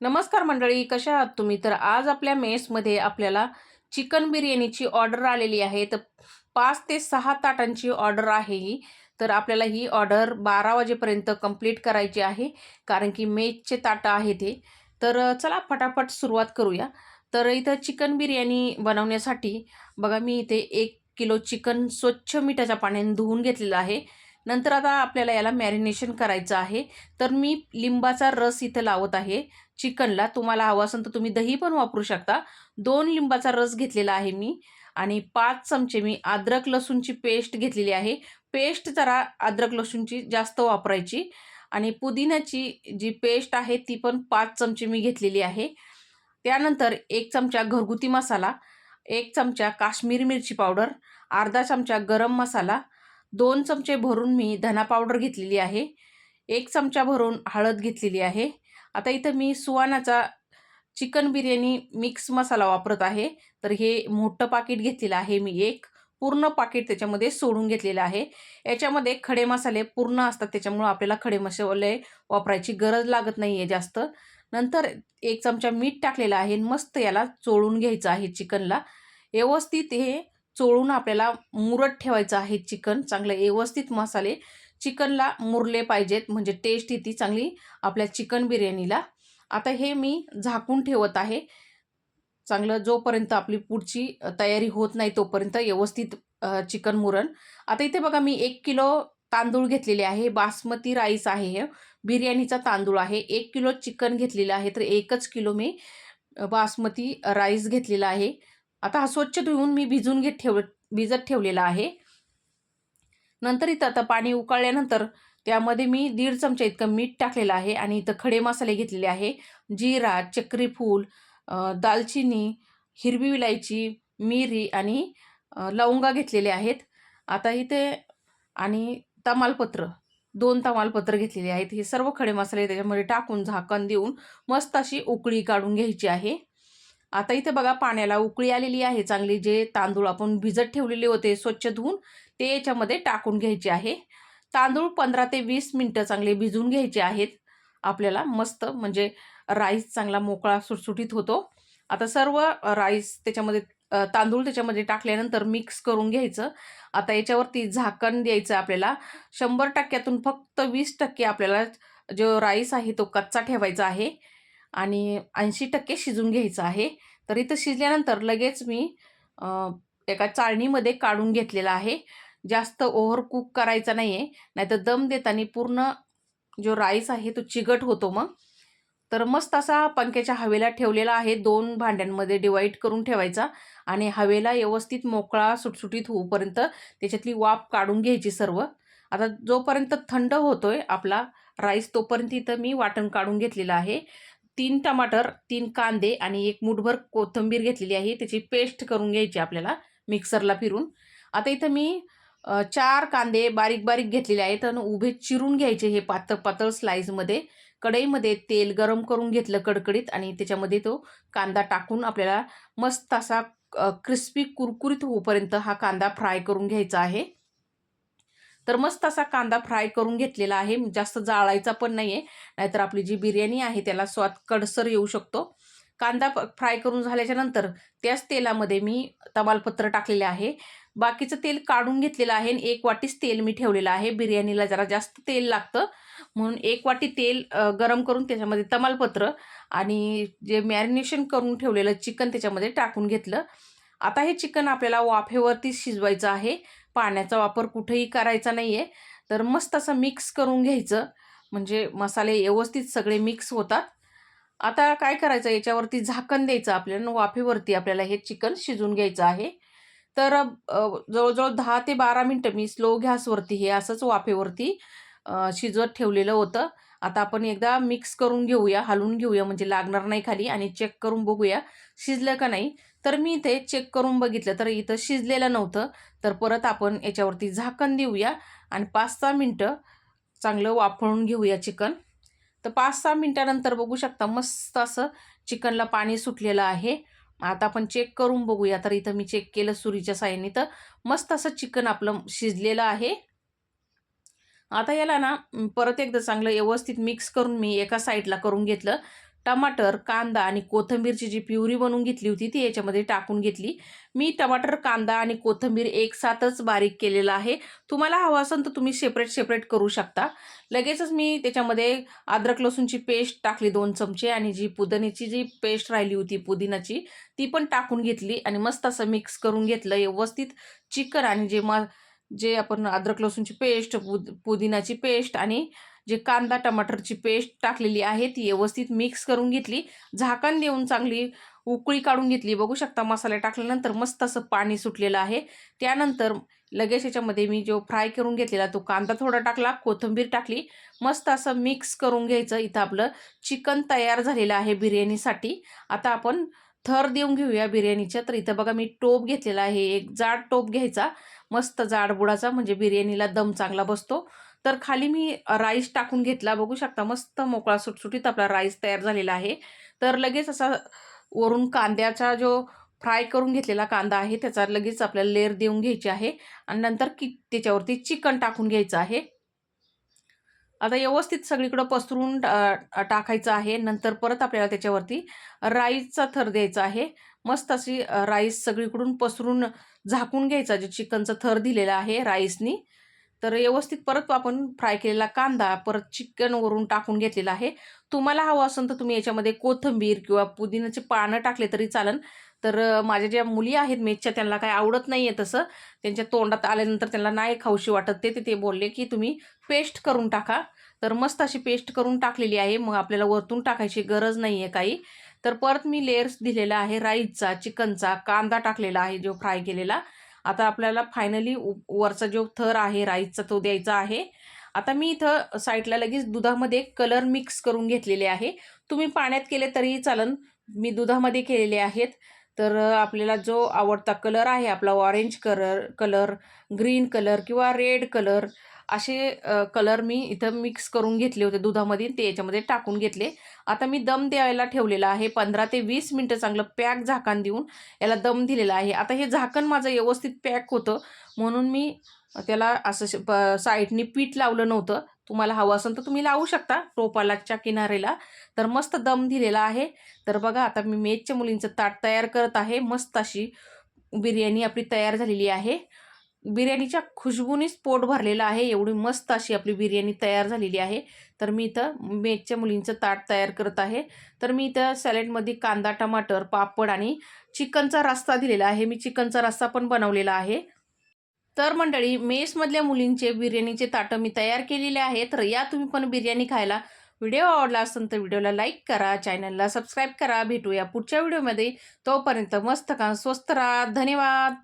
नमस्कार मंडळी कशा आहात तुम्ही? तर आज आपल्या मेसमध्ये आपल्याला चिकन बिर्याणीची ऑर्डर आलेली आहे. तर पाच ते सहा ताटांची ऑर्डर आहे ही. तर आपल्याला ही ऑर्डर बारा वाजेपर्यंत कंप्लीट करायची आहे कारण की मेसचे ताटं आहे ते. तर चला फटाफट सुरुवात करूया. तर इथं चिकन बिर्याणी बनवण्यासाठी बघा मी इथे एक किलो चिकन स्वच्छ मिठाच्या पाण्याने धुवून घेतलेलं आहे. नंतर आता आपल्याला याला मॅरिनेशन करायचं आहे. तर मी लिंबाचा रस इथं लावत आहे. चिकनला तुम्हाला हवं असेल तर तुम्ही दही पण वापरू शकता. दोन लिंबाचा रस घेतलेला आहे मी आणि पाच चमचे मी अद्रक लसूणची पेस्ट घेतलेली आहे. पेस्ट जरा अद्रक लसूणची जास्त वापरायची आणि पुदिन्याची जी पेस्ट आहे ती पण पाच चमचे मी घेतलेली आहे. त्यानंतर एक चमचा घरगुती मसाला एक चमचा काश्मीरी मिरची पावडर अर्धा चमचा गरम मसाला दोन चमचे भरून मी धना पावडर घेतलेली आहे एक चमचा भरून हळद घेतलेली आहे आता इथं मी सुवानाचा चिकन बिर्याणी मिक्स मसाला वापरत आहे. तर हे मोठं पाकिट घेतलेलं आहे. मी एक पूर्ण पाकिट त्याच्यामध्ये सोडून घेतलेलं आहे. याच्यामध्ये खडे मसाले पूर्ण असतात. त्याच्यामुळं आपल्याला खडे मसाले वापरायची गरज लागत नाही आहे जास्त. नंतर एक चमचा मीठ टाकलेलं आहे. मस्त याला चोळून घ्यायचं आहे चिकनला. व्यवस्थित हे चोळून आपल्याला मुरत ठेवायचं आहे चिकन. चांगलं व्यवस्थित मसाले चिकनला मुरले पाहिजेत म्हणजे टेस्ट येते चांगली आपल्या चिकन बिर्याणीला. आता हे मी झाकून ठेवत आहे. चांगलं जोपर्यंत आपली पुढची तयारी होत नाही तोपर्यंत व्यवस्थित चिकन मुरण आता इथे बघा मी एक किलो तांदूळ घेतलेले आहे. बासमती राईस आहे हे. बिर्याणीचा तांदूळ आहे. एक किलो चिकन घेतलेलं आहे तर एकच किलो मी बासमती राईस घेतलेला आहे. आता हा स्वच्छ धुवून मी भिजून घेत ठेव भिजत ठेवलेला आहे. नंतर इथं आता पाणी उकळल्यानंतर त्यामध्ये मी दीड चमचा इतकं मीठ टाकलेलं आहे आणि इथं खडे मसाले घेतलेले आहे. जिरा चक्रीफूल दालचिनी हिरवी विलायची मिरी आणि लवंगा घेतलेले आहेत. आता इथे आणि तमालपत्र दोन तमालपत्र घेतलेले आहेत. हे सर्व खडे मसाले त्याच्यामध्ये टाकून झाकण देऊन मस्त अशी उकळी काढून घ्यायची आहे. आता इथे बघा पाण्याला उकळी आलेली आहे. चांगली जे तांदूळ आपण भिजत ठेवलेले होते स्वच्छ धुवून ते याच्यामध्ये टाकून घ्यायचे आहे. तांदूळ पंधरा ते वीस मिनटं चांगले भिजून घ्यायचे आहेत. आपल्याला मस्त म्हणजे राईस चांगला मोकळा सुटसुटीत होतो. आता सर्व राईस त्याच्यामध्ये तांदूळ त्याच्यामध्ये टाकल्यानंतर मिक्स करून घ्यायचं. आता याच्यावरती झाकण द्यायचं आपल्याला. शंभर टक्क्यातून फक्त वीस टक्के आपल्याला जो राईस आहे तो कच्चा ठेवायचा आहे. आणि ऐंशी टक्के शिजून घ्यायचं आहे. तर इथं शिजल्यानंतर लगेच मी एका चाळणीमध्ये काढून घेतलेला आहे. जास्त ओव्हर कुक करायचा नाही आहे नाहीतर दम देताना पूर्ण जो राईस आहे तो चिगट होतो मग. तर मस्त असा पंख्याच्या हवेला ठेवलेला आहे. दोन भांड्यांमध्ये डिवाईड करून ठेवायचा आणि हवेला व्यवस्थित मोकळा सुटसुटीत होऊपर्यंत त्याच्यातली वाफ काढून घ्यायची सर्व. आता जोपर्यंत थंड होतोय आपला राईस तोपर्यंत इथं मी वाटण काढून घेतलेलं आहे. तीन टमाटर तीन कांदे आणि एक मुठभर कोथिंबीर घेतलेली आहे. त्याची पेस्ट करून घ्यायची आपल्याला मिक्सरला फिरून. आता इथं मी चार कांदे बारीक बारीक घेतलेले आहेत आणि उभे चिरून घ्यायचे हे पातळ पातळ स्लाईजमध्ये कढईमध्ये तेल गरम करून घेतलं कडकडीत आणि त्याच्यामध्ये तो कांदा टाकून आपल्याला मस्त असा क्रिस्पी कुरकुरीत होईपर्यंत हा कांदा फ्राय करून घ्यायचा आहे. तर मस्त असा कांदा फ्राय करून घेतलेला आहे. जास्त जाळायचा पण नाही आहे नाहीतर आपली जी बिर्याणी आहे त्याला स्वाद कडसर येऊ शकतो. कांदा फ्राय करून झाल्याच्यानंतर त्याच तेलामध्ये मी तमालपत्र टाकलेले आहे. बाकीचं तेल काढून घेतलेलं आहे आणि एक वाटीच तेल मी ठेवलेलं आहे. बिर्याणीला जरा जास्त तेल लागतं. म्हणून एक वाटी तेल गरम करून त्याच्यामध्ये तमालपत्र आणि जे मॅरिनेशन करून ठेवलेलं चिकन त्याच्यामध्ये टाकून घेतलं. आता हे चिकन आपल्याला वाफेवरती शिजवायचं आहे. पाण्याचा वापर कुठेही करायचा नाही आहे तर मस्त असं मिक्स करून घ्यायचं. म्हणजे मसाले व्यवस्थित सगळे मिक्स होतात. आता काय करायचं? याच्यावरती झाकण द्यायचं आपल्याला वाफेवरती आपल्याला हे चिकन शिजून घ्यायचं आहे. तर जवळजवळ दहा ते बारा मिनटं मी स्लो गॅसवरती हे असंच वाफेवरती शिजत शिजवत ठेवलेलं होतं. आता आपण एकदा मिक्स करून घेऊया हलवून घेऊया म्हणजे लागणार नाही खाली आणि चेक करून बघूया शिजलं का नाही. तर मी इथे चेक करून बघितलं तर इथं शिजलेलं नव्हतं. तर परत आपण याच्यावरती झाकण देऊया आणि पाच सहा मिनटं चांगलं वाफळून घेऊया चिकन. तर पाच सहा मिनटानंतर बघू शकता मस्त असं चिकनला पाणी सुटलेलं आहे. आता आपण चेक करून बघूया. तर इथं मी चेक केलं सुरीच्या साह्याने तर मस्त असं चिकन आपलं शिजलेलं आहे. आता याला ना परत एकदा चांगलं व्यवस्थित मिक्स करून मी एका साईडला करून घेतलं. टमाटर कांदा आणि कोथिंबीरची जी प्युरी बनवून घेतली होती ती याच्यामध्ये टाकून घेतली. मी टमाटर कांदा आणि कोथिंबीर एकसाथच बारीक केलेला आहे. तुम्हाला हवं असेल तर तुम्ही सेपरेट सेपरेट करू शकता. लगेचच मी त्याच्यामध्ये अद्रक लसूणची पेस्ट टाकली दोन चमचे आणि जी पुदिन्याची जी पेस्ट राहिली होती पुदिनाची ती पण टाकून घेतली आणि मस्त असं मिक्स करून घेतलं. व्यवस्थित चिकन आणि जे म जे आपण अद्रक लसूणची पेस्ट पुद पुदिनाची पेस्ट आणि जे कांदा टमाटरची पेस्ट टाकलेली आहे ती व्यवस्थित मिक्स करून घेतली. झाकण देऊन चांगली उकळी काढून घेतली. बघू शकता मसाले टाकल्यानंतर मस्त असं पाणी सुटलेलं आहे. त्यानंतर लगेच याच्यामध्ये मी जो फ्राय करून घेतलेला तो कांदा थोडा टाकला कोथिंबीर टाकली. मस्त असं मिक्स करून घ्यायचं इथं आपलं. चिकन तयार झालेलं आहे बिर्याणीसाठी. आता आपण थर देऊन घेऊया बिर्याणीच्या. तर इथं बघा मी टोप घेतलेला आहे. एक जाड टोप घ्यायचा. मस्त जाड बुडाचा म्हणजे बिर्याणीला दम चांगला बसतो. तर खाली मी राईस टाकून घेतला. बघू शकता मस्त मोकळा सुटसुटीत आपला राईस तयार झालेला आहे. तर लगेच असा वरून कांद्याचा जो फ्राय करून घेतलेला कांदा आहे त्याचा लगेच आपल्याला लेअर देऊन घ्यायची आहे. आणि नंतर की त्याच्यावरती चिकन टाकून घ्यायचं आहे. आता व्यवस्थित सगळीकडं पसरून टाकायचं आहे. नंतर परत आपल्याला त्याच्यावरती राईसचा थर द्यायचा आहे. मस्त अशी राईस सगळीकडून पसरून झाकून घ्यायचा जे चिकनचं थर दिलेलं आहे राईसनी. तर व्यवस्थित परत आपण फ्राय केलेला कांदा परत चिकनवरून टाकून घेतलेला आहे. तुम्हाला हवं असेल तर तुम्ही याच्यामध्ये कोथिंबीर किंवा पुदिन्याचे पानं टाकले तरी चालन. तर माझ्या ज्या मुली आहेत मेचच्या त्यांना काही आवडत नाही आहे तसं. त्यांच्या तोंडात आल्यानंतर त्यांना नाही खाऊशी वाटत. ते ते बोलले की तुम्ही पेस्ट करून टाका. तर मस्त अशी पेस्ट करून टाकलेली आहे. मग आपल्याला वरतून टाकायची गरज नाही आहे काही. तर परत मी लेअर्स दिलेला आहे. राईसचा चिकनचा कांदा टाकलेला आहे जो फ्राय केलेला. आता आपल्याला फायनली वरचा जो थर आहे राईसचा तो द्यायचा आहे. आता मी इथं साईडला लगेच दुधामध्ये कलर मिक्स करून घेतलेले आहे. तुम्ही पाण्यात केले तरीही चालन. मी दुधामध्ये केलेले आहेत. तर आपल्याला जो आवडता कलर आहे आपला orange colour colour green colour किंवा रेड कलर असे कलर मी इथं मिक्स करून घेतले होते दुधामध्ये. ते याच्यामध्ये टाकून घेतले. आता मी दम द्यायला ठेवलेला आहे. पंधरा ते वीस मिनटं चांगलं पॅक झाकण देऊन याला दम दिलेला आहे. आता हे झाकण माझं व्यवस्थित पॅक होतं. म्हणून मी त्याला असं प साईडनी पीठ लावलं नव्हतं. तुम्हाला हवं असेल तर तुम्ही लावू शकता टोपालाच्या किनारेला. तर मस्त दम दिलेला आहे. तर बघा आता मी मेजच्या मुलींचं ताट तयार करत आहे. मस्त अशी बिर्याणी आपली तयार झालेली आहे. बिर्याणीच्या खुशबूनीच पोट भरलेलं आहे. एवढी मस्त अशी आपली बिर्याणी तयार झालेली आहे. तर मी इथं मेजच्या मुलींचं ताट तयार करत आहे. तर मी इथं सॅलेडमध्ये कांदा टमाटर पापड आणि चिकनचा रस्ता दिलेला आहे. मी चिकनचा रस्ता पण बनवलेला आहे. तर मंडळी मेसमधल्या मुलींचे बिर्याणीचे ताटं मी तयार केलेले आहे तर या तुम्ही पण बिर्याणी खायला व्हिडिओ आवडला असेल तर व्हिडिओला लाईक करा चॅनलला सबस्क्राईब करा. भेटूया पुढच्या व्हिडिओमध्ये. तोपर्यंत मस्त का स्वस्त राहा. धन्यवाद.